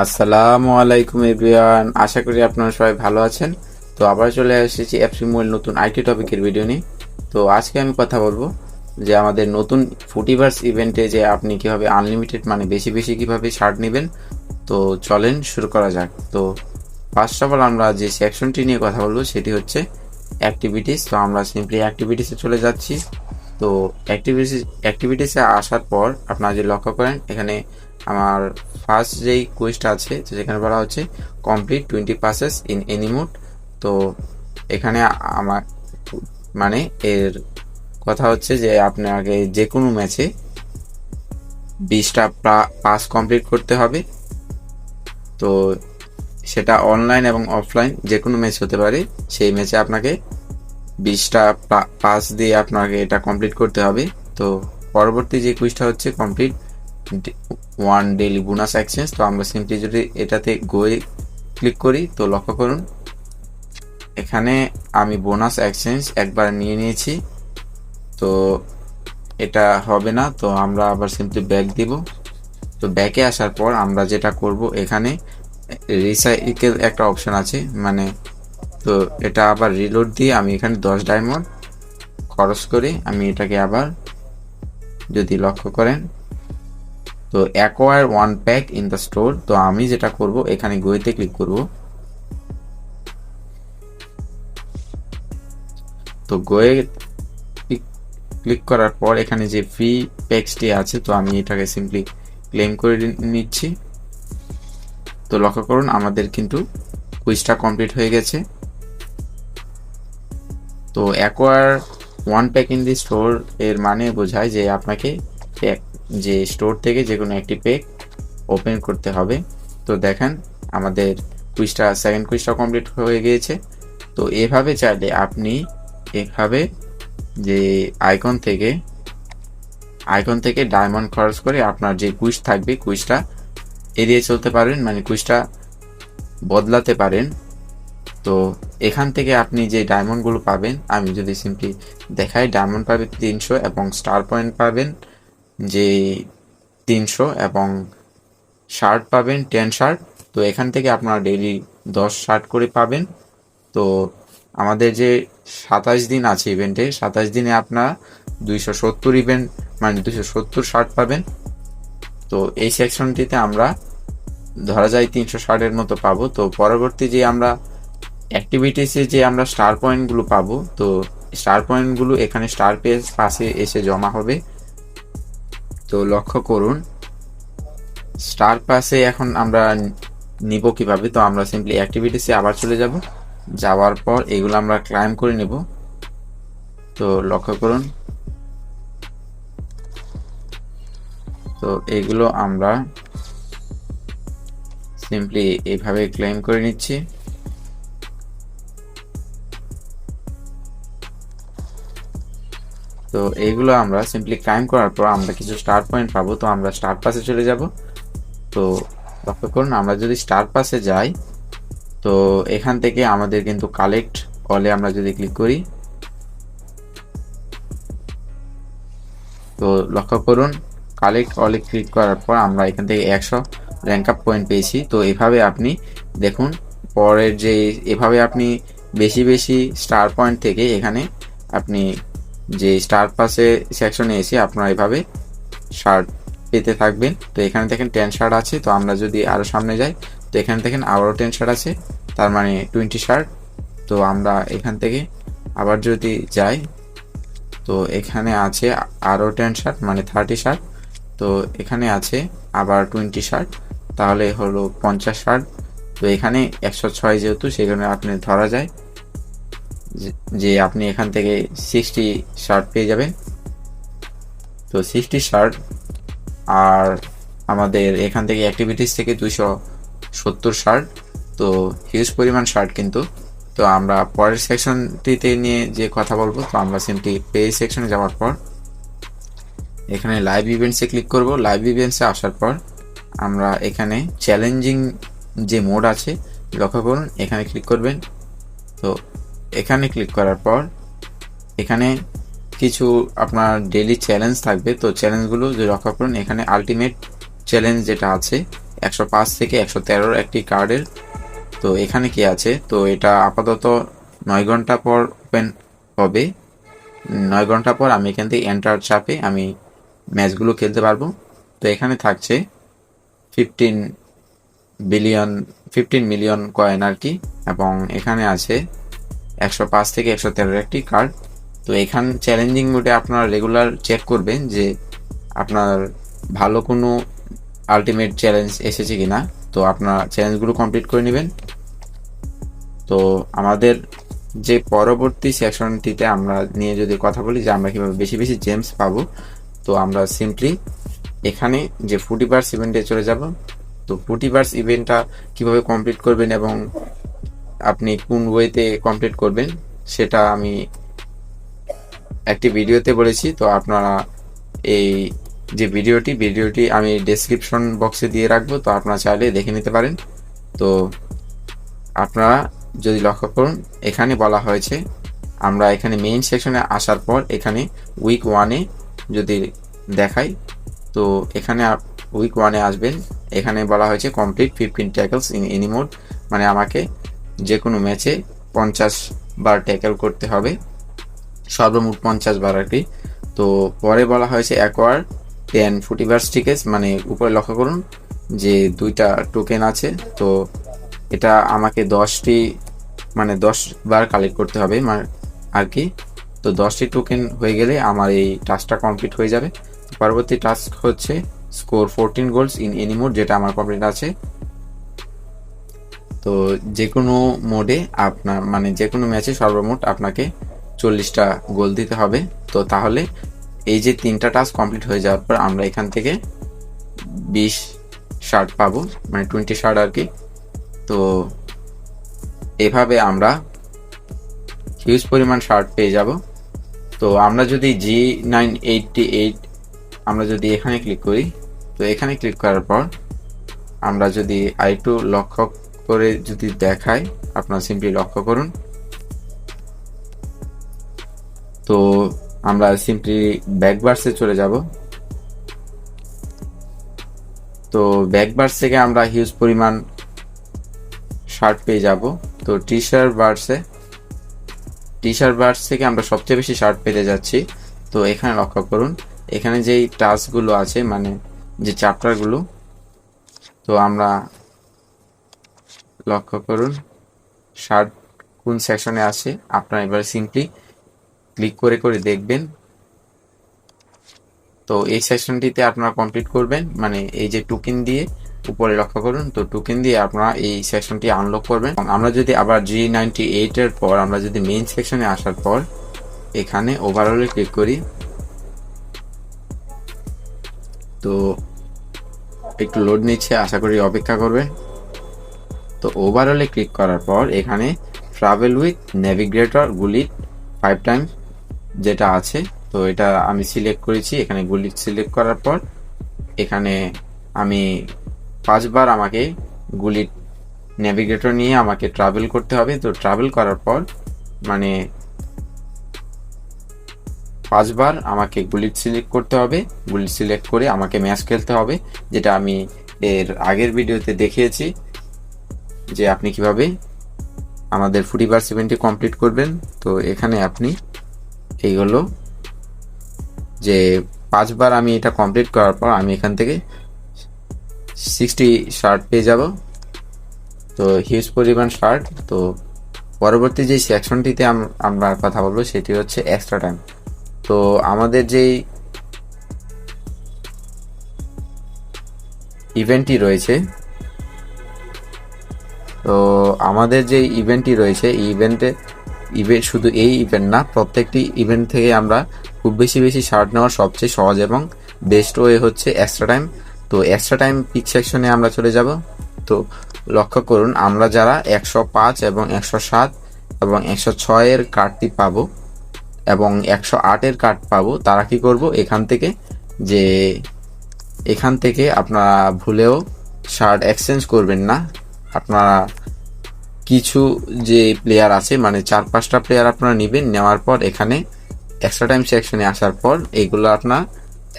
আসসালামু আলাইকুম এভরিওয়ান। আশা করি আপনারা সবাই ভালো আছেন। তো আবার চলে এসেছি অ্যাপসি মোবাইল নতুন আইটি টপিকের ভিডিও নিয়ে। তো আজকে আমি কথা বলব যে আমাদের নতুন ফুটিভার্স ইভেন্টে যে আপনি কীভাবে আনলিমিটেড মানে বেশি বেশি কীভাবে শার্ট নেবেন। তো চলেন শুরু করা যাক। তো ফার্স্ট অফ অল আমরা যে সেকশনটি নিয়ে কথা বলব সেটি হচ্ছে অ্যাক্টিভিটিস তো আমরা সিম্পলি অ্যাক্টিভিটিসে চলে যাচ্ছি। তো অ্যাক্টিভিটিস অ্যাক্টিভিটিসে আসার পর আপনারা যে লক্ষ্য করেন, এখানে আমার ফার্স্ট যেই কুইজটা আছে, তো সেখানে বলা হচ্ছে complete twenty passes in any mode তো এখানে আমার মানে এর কথা হচ্ছে যে আপনাকে যে কোনো ম্যাচে বিশটা পাস কমপ্লিট করতে হবে। তো সেটা অনলাইন এবং অফলাইন যে কোনো ম্যাচ হতে পারে, সেই ম্যাচে আপনাকে বিশটা পাস দিয়ে আপনাকে এটা কমপ্লিট করতে হবে। তো পরবর্তী যে কুইজটা হচ্ছে complete one daily bonus exchange তো আমরা সিম্পলি যদি এটাতে গোয়ে ক্লিক করি, তো লক্ষ্য করুন, এখানে আমি বোনাস এক্সচেঞ্জ একবার নিয়ে নিয়েছি। তো এটা হবে না, তো আমরা আবার সিম্পলি ব্যাক দিব। তো ব্যাকে আসার পর আমরা যেটা করব এখানে রিসাইকেল একটা অপশন আছে মানে তো এটা আবার রিলোড দিয়ে আমি এখানে দশ ডায়মন্ড খরচ করে। আমি এটাকে আবার যদি লক্ষ্য করেন, তো acquire one pack in the store তো আমি যেটা করব, এখানে গোয়েতে ক্লিক করব। তো গোয়ে ক্লিক করার পর এখানে যে ফ্রি প্যাক্সটি আছে, তো আমি এটাকে সিম্পলি ক্লেম করে নিচ্ছি। তো লক্ষ্য করুন, আমাদের কিন্তু কুইজটা কমপ্লিট হয়ে গেছে। তো acquire one pack in the store এর মানে বোঝায় যে আপনাকে যে স্টোর থেকে যে কোনো একটি পেক ওপেন করতে হবে। তো দেখেন, আমাদের কুইজটা সেকেন্ড কুইজটা কমপ্লিট হয়ে গিয়েছে। তো এভাবে চাইলে আপনি এভাবে যে আইকন থেকে আইকন থেকে ডায়মন্ড খরচ করে আপনার যে কুইজ থাকবে কুইজটা এড়িয়ে চলতে পারেন। মানে কুইজটা বদলাতে পারেন। তো এখান থেকে আপনি যে ডায়মন্ডগুলো পাবেন, আমি যদি সিম্পলি দেখাই ডায়মন্ড পাবেন তিনশো এবং স্টার পয়েন্ট পাবেন যে তিনশো এবং শার্ট পাবেন টেন শার্ট তো এখান থেকে আপনারা ডেইলি দশ শার্ট করে পাবেন। তো আমাদের যে সাতাশ দিন আছে ইভেন্টে সাতাশ দিনে আপনারা দুইশো সত্তর ইভেন্ট মানে দুইশো সত্তর শার্ট পাবেন। তো এই সেকশনটিতে আমরা ধরা যায় তিনশো ষাটের মতো পাবো। তো পরবর্তী যে আমরা অ্যাক্টিভিটিসে যে আমরা স্টার পয়েন্টগুলো পাবো, তো স্টার পয়েন্টগুলো এখানে স্টার পেজ পাশে এসে জমা হবে। তো লক্ষ্য করুন স্টার পাসে এখন আমরা নিব কীভাবে? তো আমরা সিম্পলি অ্যাক্টিভিটিসে আবার চলে যাব। যাওয়ার পর এগুলো আমরা ক্লাইম করে নেব। তো লক্ষ্য করুন, তো এগুলো আমরা সিম্পলি এইভাবে ক্লেম করে নিচ্ছি। তো এইগুলো আমরা সিম্পলি ক্লাইম করার পর আমরা কিছু স্টার পয়েন্ট পাবো, তো আমরা স্টার পাসে চলে যাব। তো লক্ষ্য করুন, আমরা যদি স্টার পাসে যাই, তো এখান থেকে আমাদের কিন্তু কালেক্ট অলে আমরা যদি ক্লিক করি, তো লক্ষ্য করুন কালেক্ট অলে ক্লিক করার পর আমরা এখান থেকে একশো র্যাঙ্ক আপ পয়েন্ট পেয়েছি। তো এভাবে আপনি দেখুন, পরের যে এভাবে আপনি বেশি বেশি স্টার পয়েন্ট থেকে এখানে আপনি যে স্টার পাসে সেকশনে এসে আপনারা এভাবে শার্ট পেতে থাকবেন। তো এখানে দেখেন টেন শার্ট আছে, তো আমরা যদি আরও সামনে যাই, তো এখানে দেখেন আবারও টেন শার্ট আছে, তার মানে টোয়েন্টি শার্ট তো আমরা এখান থেকে আবার যদি যাই, তো এখানে আছে আরও টেন শার্ট মানে থার্টি শার্ট তো এখানে আছে আবার টোয়েন্টি শার্ট তাহলে হলো পঞ্চাশ শার্ট তো এখানে একশো ছয় যেহেতু, সেখানে আপনি ধরা যায়। যে আপনি এখান থেকে সিক্সটি শার্ট পেয়ে যাবেন। তো সিক্সটি শার্ট আর আমাদের এখান থেকে অ্যাক্টিভিটিস থেকে দুশো সত্তর শার্ট তো হিউজ পরিমাণ শার্ট কিন্তু। তো আমরা পরের সেকশনটিতে নিয়ে যে কথা বলব, তো আমরা সিম্পলি পে সেকশনে যাওয়ার পর এখানে লাইভ ইভেন্টসে ক্লিক করব। লাইভ ইভেন্টসে আসার পর আমরা এখানে চ্যালেঞ্জিং যে মোড আছে, লক্ষ্য করুন, এখানে ক্লিক করবেন। তো এখানে ক্লিক করার পর, এখানে কিছু আপনার ডেলি চ্যালেঞ্জ থাকবে। তো চ্যালেঞ্জগুলো যদি রক্ষা করুন, এখানে আলটিমেট চ্যালেঞ্জ যেটা আছে, একশো পাঁচ থেকে একশো তেরোর একটি কার্ডের তো এখানে কি আছে? তো এটা আপাতত নয় ঘণ্টা পর ওপেন হবে। নয় ঘণ্টা পর আমি এখান থেকে এন্টার চাপে আমি ম্যাচগুলো খেলতে পারব। তো এখানে থাকছে fifteen billion fifteen million coin আর কি। এবং এখানে আছে একশো পাঁচ থেকে একশো তেরোর একটি কার্ড তো এখান চ্যালেঞ্জিং মোডে আপনারা রেগুলার চেক করবেন যে আপনার ভালো কোনো আলটিমেট চ্যালেঞ্জ এসেছে কিনা। তো আপনার চ্যালেঞ্জগুলো কমপ্লিট করে নেবেন। তো আমাদের যে পরবর্তী সেকশনটিতে আমরা নিয়ে যদি কথা বলি যে আমরা কীভাবে বেশি বেশি জেমস পাবো, তো আমরা সিম্পলি এখানে যে ফুটিভার্স ইভেন্টে চলে যাব। তো ফুটিভার্স ইভেন্টটা কীভাবে কমপ্লিট করবেন এবং আপনি কোন ওয়েতে কমপ্লিট করবেন, সেটা আমি একটি ভিডিওতে বলেছি। তো আপনারা এই যে ভিডিওটি ভিডিওটি আমি ডেসক্রিপশন বক্সে দিয়ে রাখব, তো আপনারা চাইলে দেখে নিতে পারেন। তো আপনারা যদি লক্ষ্য করুন, এখানে বলা হয়েছে, আমরা এখানে মেইন সেকশনে আসার পর এখানে উইক ওয়ানে যদি দেখাই, তো এখানে উইক ওয়ানে আসবেন। এখানে বলা হয়েছে complete fifteen tackles in any mode মানে আমাকে যে কোনো ম্যাচে পঞ্চাশ বার ট্যাকেল করতে হবে। সর্বমোট পঞ্চাশ বার আর কি। তো পরে বলা হয়েছে অ্যাকোয়ার টেন ফুটিভার্স টিকেস মানে উপরে লক্ষ্য করুন যে দুইটা টোকেন আছে। তো এটা আমাকে দশটি মানে দশ বার কালেক্ট করতে হবে আর কি। তো দশটি টোকেন হয়ে গেলে আমার এই টাস্কটা কমপ্লিট হয়ে যাবে। পরবর্তী টাস্ক হচ্ছে score fourteen goals in any mode যেটা আমার কমপ্লিট আছে। তো যে কোনো মোডে আপনার মানে যে কোনো ম্যাচে সর্বমোট আপনাকে চল্লিশটা গোল দিতে হবে। তো তাহলে এই যে তিনটা টাস্ক কমপ্লিট হয়ে যাওয়ার পর আমরা এখান থেকে বিশ শার্ট পাবো মানে টোয়েন্টি শার্ট আর কি। তো এভাবে আমরা হিউজ পরিমাণ শার্ট পেয়ে যাব। তো আমরা যদি জি নাইন এইটটি এইট আমরা যদি এখানে ক্লিক করি, তো এখানে ক্লিক করার পর আমরা যদি আরেকটু লক্ষ্য করে যদি দেখায় আপনারা সিম্পলি লক্ষ্য করুন। তো আমরা সিম্পলি ব্যাকবার্সে চলে যাব। তো ব্যাকবার্স থেকে আমরা হিউজ পরিমাণ শার্ট পেয়ে যাব। তো টি শার্ট বার্সে টি শার্ট বার্স থেকে আমরা সবচেয়ে বেশি শার্ট পেতে যাচ্ছি। তো এখানে লক্ষ্য করুন, এখানে যেই টাস্কগুলো আছে মানে যে চ্যাপ্টারগুলো তো আমরা লক্ষ্য করুন শার্ট কোন সেকশনে আছে আপনারা এবার সিম্পলি ক্লিক করে করে দেখবেন। তো এই সেকশনটিতে আপনারা কমপ্লিট করবেন। মানে এই যে টোকেন দিয়ে উপরে লক্ষ্য করুন, তো টোকেন দিয়ে আপনারা এই সেকশনটি আনলক করবেন। আমরা যদি আবার জি নাইনটি এইটের পর, আমরা যদি মেইন সেকশনে আসার পর এখানে ওভারঅলে ক্লিক করি, তো একটু লোড নিচ্ছে, আশা করি অপেক্ষা করবে। তো ওভারঅলে ক্লিক করার পর এখানে ট্রাভেল উইথ নেভিগেটর গুলি ফাইভ টাইমস যেটা আছে, তো এটা আমি সিলেক্ট করেছি, এখানে গুলি সিলেক্ট করার পর এখানে আমি পাঁচবার আমাকে গুলি নেভিগেটর নিয়ে আমাকে ট্রাভেল করতে হবে, তো ট্রাভেল করার পর মানে পাঁচবার আমাকে গুলি সিলেক্ট করতে হবে গুলি সিলেক্ট করে আমাকে ম্যাচ খেলতে হবে, যেটা আমি এর আগের ভিডিওতে দেখিয়েছি। যে আপনি কীভাবে আমাদের ফুটি ফুটিভার্স ইভেন্টটি কমপ্লিট করবেন। তো এখানে আপনি এই হলো যে পাঁচবার আমি এটা কমপ্লিট করার পর আমি এখান থেকে সিক্সটি শার্ট পেয়ে যাব। তো হিউজ পরিমাণ শার্ট তো পরবর্তী যে সেকশনটিতে আমরা কথা বলব সেটি হচ্ছে এক্সট্রা টাইম তো আমাদের যেই ইভেন্টটি রয়েছে তো আমাদের যে ইভেন্টটি রয়েছে, এই ইভেন্টে ইভেন্ট শুধু এই ইভেন্ট না, প্রত্যেকটি ইভেন্ট থেকে আমরা খুব বেশি বেশি শার্ট নেওয়া সবচেয়ে সহজ এবং বেস্ট ওয়ে হচ্ছে এক্সট্রা টাইম তো এক্সট্রা টাইম পিক সেকশনে আমরা চলে যাব। তো লক্ষ্য করুন, আমরা যারা একশো পাঁচ এবং একশো সাত এবং একশো ছয়ের কার্ডটি পাবো এবং একশো আটের কার্ড পাবো, তারা কি করব? এখান থেকে যে, এখান থেকে আপনারা ভুলেও শার্ট এক্সচেঞ্জ করবেন না। আপনারা কিছু যে প্লেয়ার আছে মানে চার পাঁচটা প্লেয়ার আপনারা নেবেন, নেওয়ার পর এখানে এক্সট্রা টাইম সেকশনে আসার পর এইগুলো আপনার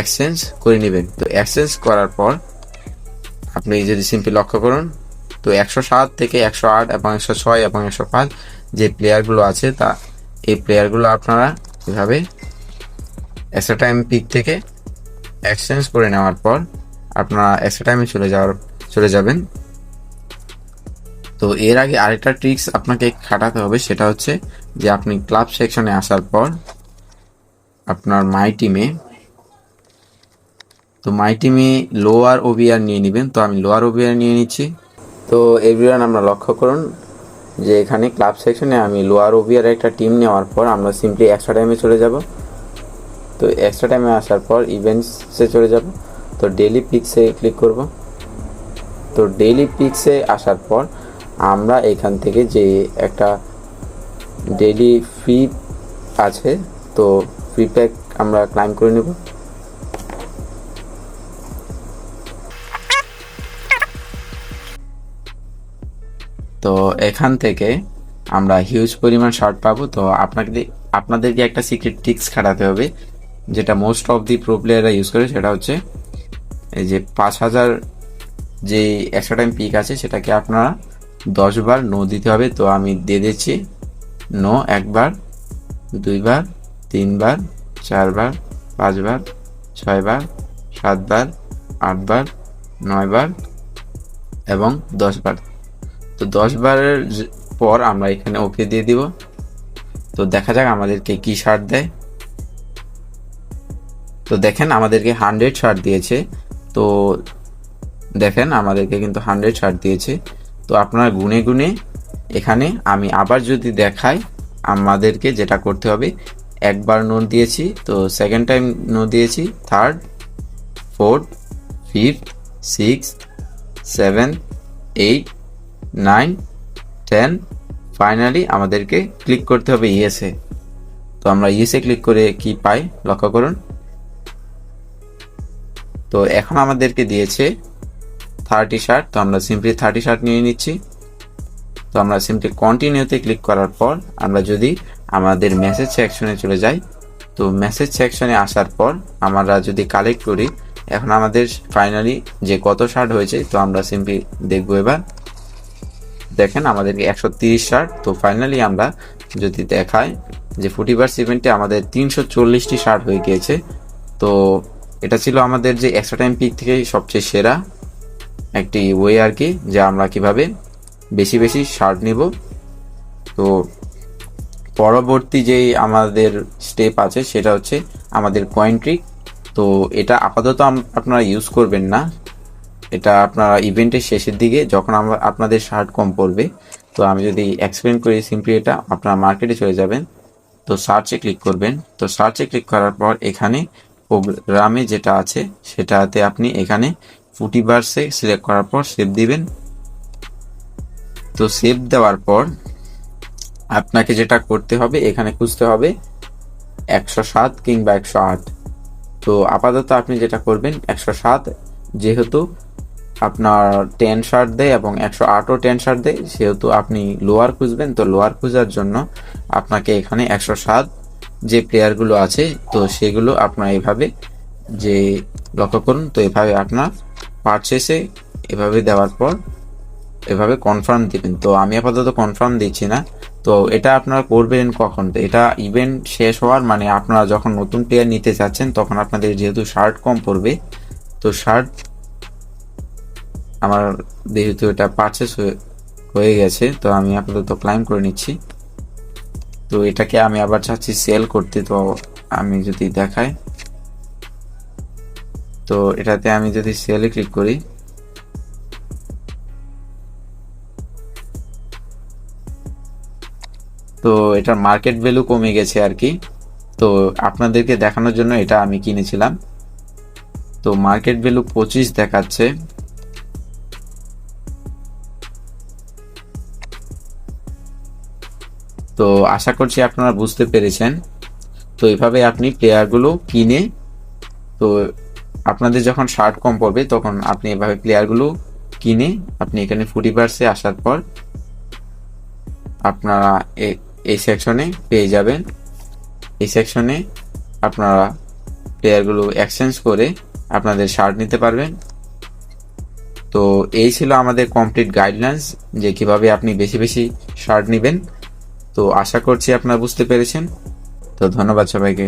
এক্সচেঞ্জ করে নেবেন। তো এক্সচেঞ্জ করার পর আপনি যদি সিম্পলি লক্ষ্য করুন, তো একশো সাত থেকে একশো আট এবং একশো ছয় এবং একশো পাঁচ যে প্লেয়ারগুলো আছে, তা এই প্লেয়ারগুলো আপনারা এভাবে এক্সট্রা টাইম পিক থেকে এক্সচেঞ্জ করে নেওয়ার পর আপনারা এক্সট্রা টাইমে চলে যাওয়ার, চলে যাবেন। তো এর আগে আরেকটা ট্রিক্স আপনাকে খাটাতে হবে, সেটা হচ্ছে যে আপনি ক্লাব সেকশনে আসার পর আপনার মাই টিমে তো মাই টিমে লোয়ার ওবিআর নিয়ে নেবেন। তো আমি লোয়ার ওবিআর নিয়ে নিচ্ছি। তো এভরিওয়ান আমরা লক্ষ্য করুন যে এখানে ক্লাব সেকশনে আমি লোয়ার ওবিআর একটা টিম নেওয়ার পর আমরা সিম্পলি এক্সট্রা টাইমে চলে যাব। তো এক্সট্রা টাইমে আসার পর ইভেন্টসে চলে যাব। তো ডেলি পিক্সে ক্লিক করব। তো ডেলি পিক্সে আসার পর আমরা এখান থেকে যে একটা ডেলি ফ্রি আছে, তো ফ্রি প্যাক আমরা ক্লাইম করে নেব। তো এখান থেকে আমরা হিউজ পরিমাণ শার্ট পাবো। তো আপনাকে আপনাদেরকে একটা সিক্রেট টিক্স খাটাতে হবে, যেটা মোস্ট অফ দি প্রো প্লেয়াররা ইউজ করে, সেটা হচ্ছে এই যে পাঁচ হাজার যে একশো টাইম পিক আছে, সেটাকে আপনারা দশ বার নো দিতে হবে, তো আমি দিয়ে দিচ্ছি। নো একবার, দুইবার, তিনবার, চারবার, পাঁচবার, ছয়বার, সাতবার, আটবার, নয়বার এবং দশবার। তো দশ বারের যে- পর আমরা এখানে ওকে দিয়ে দিব। তো দেখা যাক আমাদেরকে কি শার্ট দেয়। তো দেখেন আমাদেরকে হান্ড্রেড শার্ট দিয়েছে। তো দেখেন আমাদেরকে কিন্তু হান্ড্রেড শার্ট দিয়েছে। তো আপনারা গুনে গুনে এখানে আমি আবার যদি দেখাই, আমাদেরকে যেটা করতে হবে, একবার নোট দিয়েছি, তো সেকেন্ড টাইম নোট দিয়েছি third fourth fifth six seven eight nine ten finally আমাদেরকে ক্লিক করতে হবে ইয়েসে তো আমরা ইয়েসে ক্লিক করে কি পাই? লক্ষ্য করুন। তো এখন আমাদেরকে দিয়েছে থার্টি শার্ট তো আমরা সিম্পলি থার্টি শার্ট নিয়ে নিচ্ছি। তো আমরা সিম্পলি কন্টিনিউতে ক্লিক করার পর আমরা যদি আমাদের মেসেজ সেকশনে চলে যাই, তো মেসেজ সেকশনে আসার পর আমরা যদি কালেক্ট করি, এখন আমাদের ফাইনালি যে কত শার্ট হয়েছে, তো আমরা সিম্পলি দেখব এবার। দেখেন আমাদেরকে একশো তিরিশ শার্ট তো ফাইনালি আমরা যদি দেখাই যে ফুটিভার্স ইভেন্টে আমাদের তিনশো চল্লিশটি শার্ট হয়ে গিয়েছে, তো এটা ছিল আমাদের যে এক্সট্রা টাইম পিক থেকে সবচেয়ে সেরা। একটি ওয়ে আর কি, যে আমরা কীভাবে বেশি বেশি শার্ট নিব। তো পরবর্তী যেই আমাদের স্টেপ আছে, সেটা হচ্ছে আমাদের কয়েন ট্রিক তো এটা আপাতত আপনারা ইউজ করবেন না। এটা আপনারা ইভেন্টের শেষের দিকে, যখন আমরা আপনাদের শার্ট কম পড়বে। তো আমি যদি এক্সপ্লেন করি সিম্পলি এটা, আপনারা মার্কেটে চলে যাবেন। তো সার্চে ক্লিক করবেন। তো সার্চে ক্লিক করার পর এখানে প্রোগ্রামে যেটা আছে, সেটাতে আপনি এখানে ফুটিভার্সে সিলেক্ট করার পর সেভ দিবেন। তো সেভ দেওয়ার পর আপনাকে যেটা করতে হবে, এখানে খুঁজতে হবে একশো সাত কিংবা একশো আট। তো আপাতত আপনি যেটা করবেন, একশো সাত যেহেতু আপনার টেন শার্ট দেয় এবং একশো আটও টেন শার্ট দেয়, সেহেতু আপনি লোয়ার খুঁজবেন। তো লোয়ার খোঁজার জন্য আপনাকে এখানে একশো সাত যে প্লেয়ারগুলো আছে, তো সেগুলো আপনার এভাবে যে লক্ষ্য করুন তো এভাবে আপনার পারচেসে এভাবে দেওয়ার পর এভাবে কনফার্ম দিবেন। তো আমি আপাতত কনফার্ম দিচ্ছি না। তো এটা আপনারা করবেন কখন? তো এটা ইভেন্ট শেষ হওয়ার মানে আপনারা যখন নতুন প্লেয়ার নিতে চাচ্ছেন তখন আপনাদের যেহেতু শার্ট কম পড়বে, তো শার্ট আমার যেহেতু এটা পারচেস হয়ে গেছে, তো আমি আপাতত ক্লাইম করে নিচ্ছি। তো এটাকে আমি আবার চাচ্ছি সেল করতে, তো আমি যদি দেখাই। তো এটাতে আমি যদি সেলে ক্লিক করি, তো এটার মার্কেট ভ্যালু কমে গেছে আর কি। তো আপনাদেরকে দেখানোর জন্য এটা আমি কিনেছিলাম। তো মার্কেট ভ্যালু পঁচিশ দেখাচ্ছে। তো আশা করছি আপনারা বুঝতে পেরেছেন। তো এভাবে আপনি প্লেয়ারগুলো কিনে, তো আপনাদের যখন শার্ট কম পড়বে, তখন আপনি এভাবে প্লেয়ারগুলো কিনে আপনি এখানে ফুটিভার্সে আসার পর আপনারা এই সেকশনে পেয়ে যাবেন। এই সেকশনে আপনারা প্লেয়ারগুলো এক্সচেঞ্জ করে আপনাদের শার্ট নিতে পারবেন। তো এই ছিল আমাদের কমপ্লিট গাইডলাইন্স যে কীভাবে আপনি বেশি বেশি শার্ট নেবেন। তো আশা করছি আপনারা বুঝতে পেরেছেন। তো ধন্যবাদ সবাইকে।